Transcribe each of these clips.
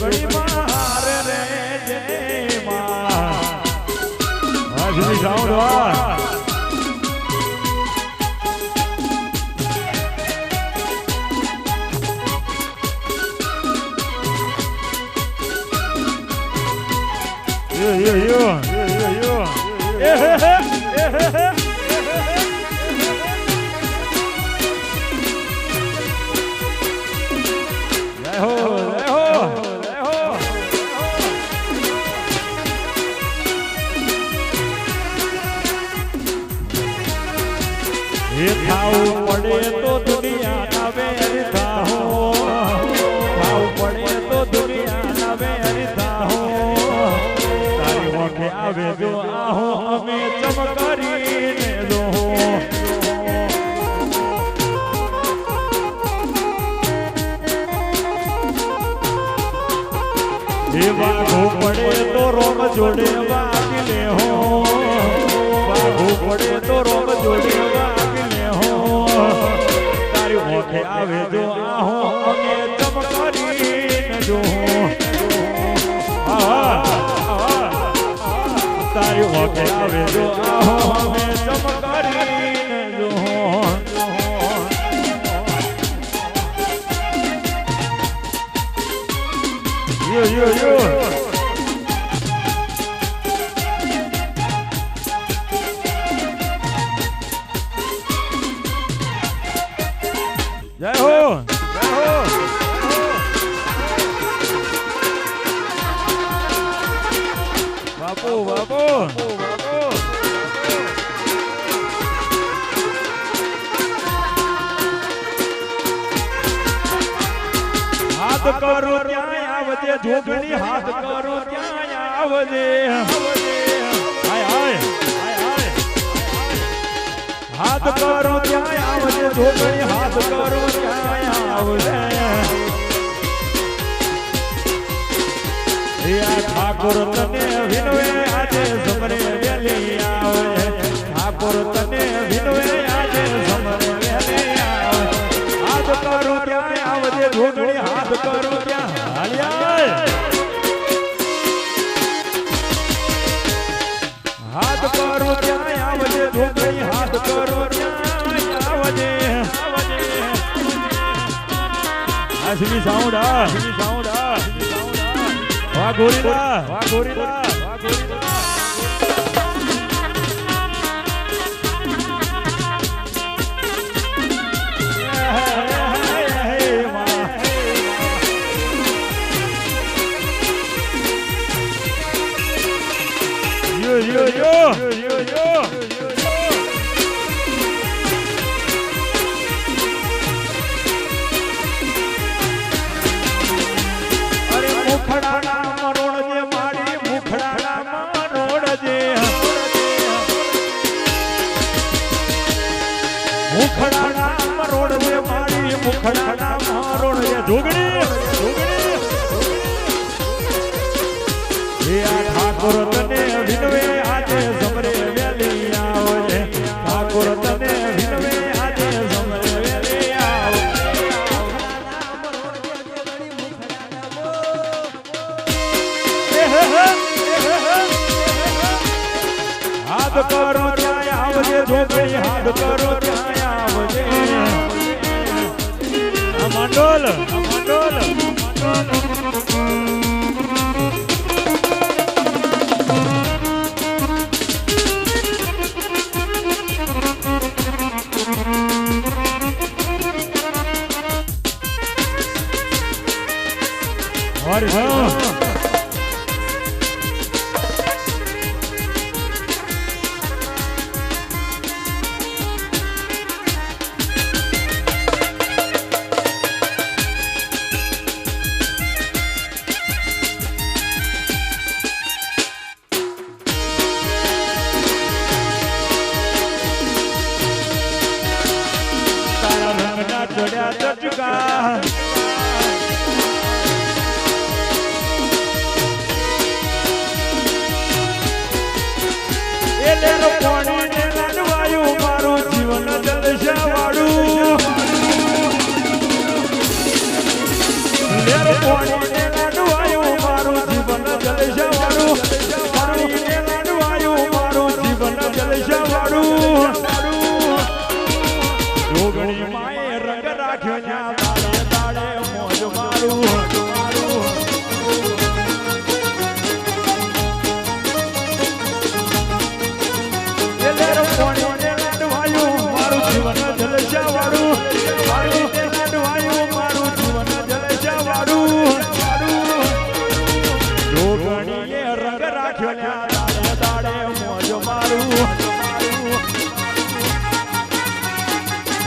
Bring આવે જો આહો, અમે ચમકારીને દોહો એવા પડે તો રોમ જોડે વાગી લે હો. વાઘો પડે તો રોમ જોડે વાગી લે હો. તારી મોખે આવે જો આહો મોઢે આવે જો આહો હવે ચમકારીને જો યો યો યો શિવી સાઉન્ડ હા શિવી સાઉન્ડ હા વાઘોરીલા વાઘોરીલા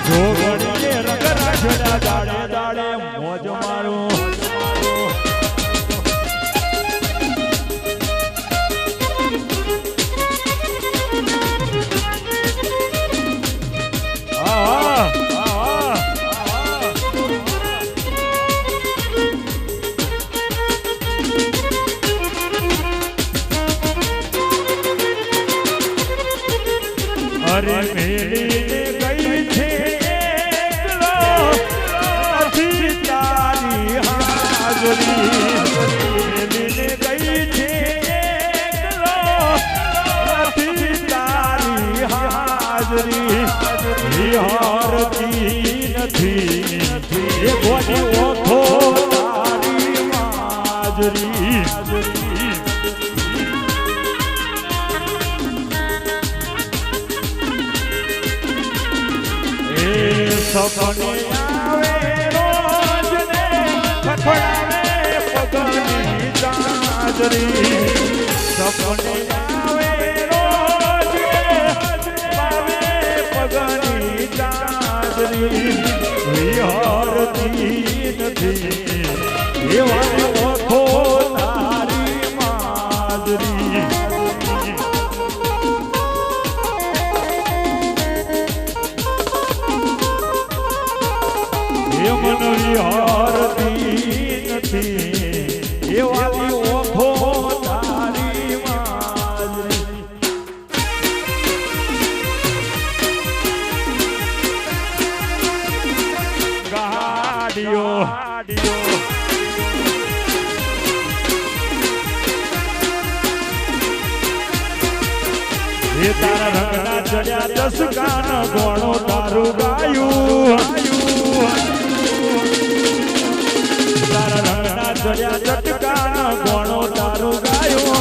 જોગણીએ રંગ રાખ્યો ન્યા દાડે દાડે મોજ મારું. સપને આવે રોજ ને ખખડાવે પગની ચાદરી સપને આવે પગની ચાદરી વિહારતી નથી તારી રંગના ચડ્યા દસકાના ગોણો તારું ગાયું. ચડ્યા ચટકાના ગોણો તારું ગાયું.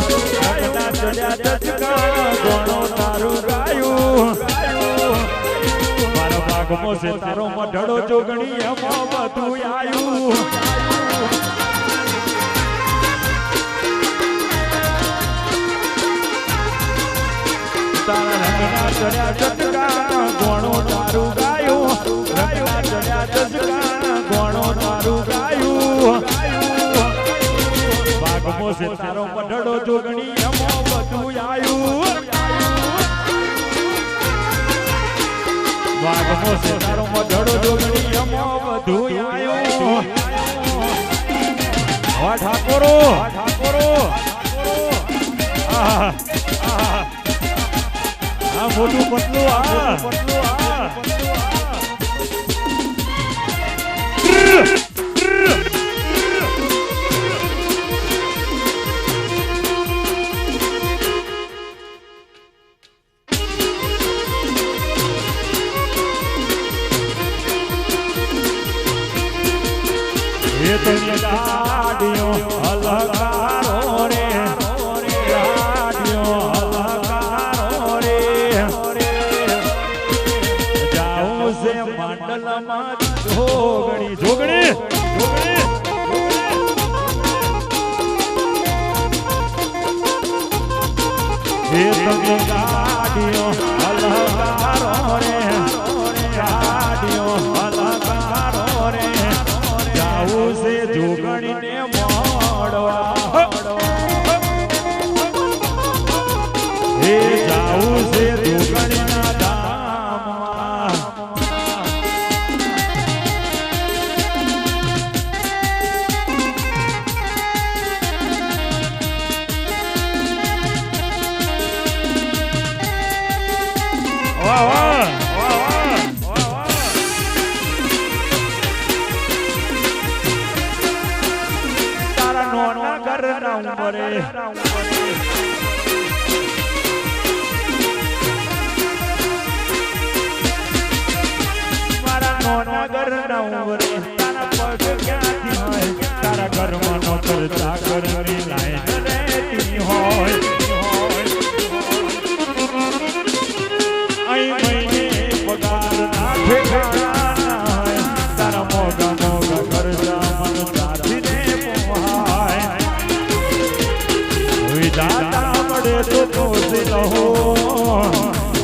ભાગમો છે, તારો મઢડો જોગણી અમો બધું આયું. ભાગમો છે, તારો મઢડો જોગણી અમો બધું આયું. હા ઠાકોરો. ઠાકોરો આ મોટું પતલું, આ પતલું, આ. પણ મળે તો પહોંચી લહો.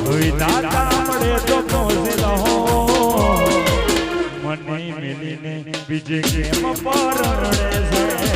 વિધાતા મળે તો પહોંચી લહો. મને મેલીને બીજે કેમ પરણે છે?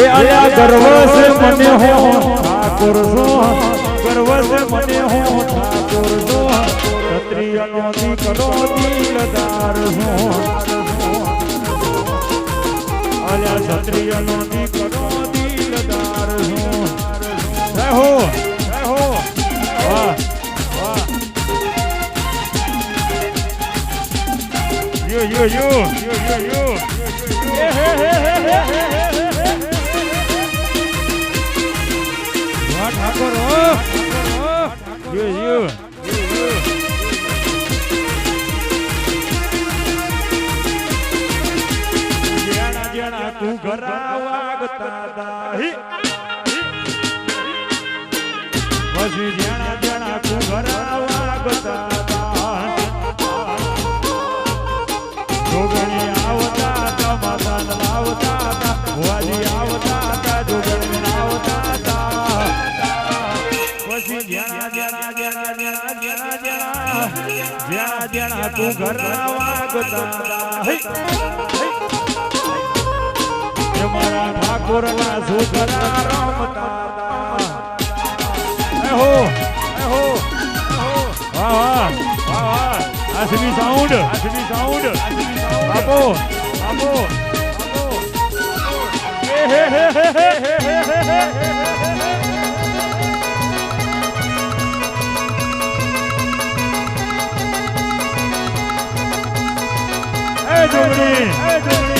હે અલ્યા ગર્વ સે મને હો. ઠાકોર છો ગર્વ સે મને હો. ઠાકોર છો ક્ષત્રિયનો દીકરો દિલદાર હો અલ્યા ક્ષત્રિયનો દીકરો દિલદાર છો જય હો. જય હો. વાહ. વાહ. યો યો યો. યો યો યો. હે હે હે હે હે. ઠાકોર, હો. યો યો જેણા જેણા તું ઘરા વાગતા પછી જેણા જેણા તું ઘરા વાગતા ઘરના વાગતા મારા ઠાકોરના સુખરા રમતા તા હે હો હે હો વાહ વાહ વાહ વાહ આસમી સાઉન્ડ આસમી સાઉન્ડ બાપો બાપો બાપો હે હે હે હે હે હે હે डोमड़ी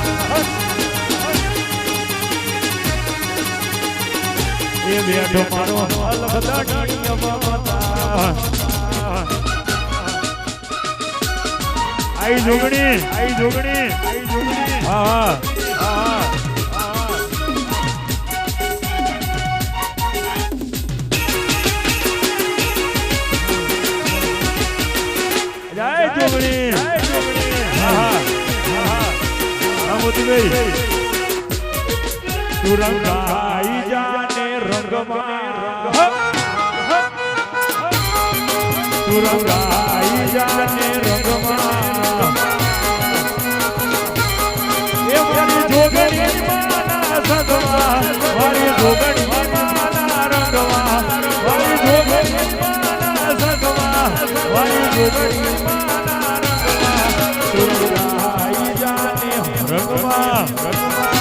એ બેઠો મારો મમતા આઈ જોગણી આઈ જોગણી આઈ જોગણી હા હા હા જય જોગણી જય જોગણી હા હા હા મોતીભાઈ તું રંગાઈ સુરંગાઈ જાને રગમાં એ મારી જોગણી માના સદવા મારી જોગણી માના રંગવા મારી જોગણી માના સદવા મારી જોગણી માના રંગવા સુરંગાઈ જાને રગમાં રગમાં.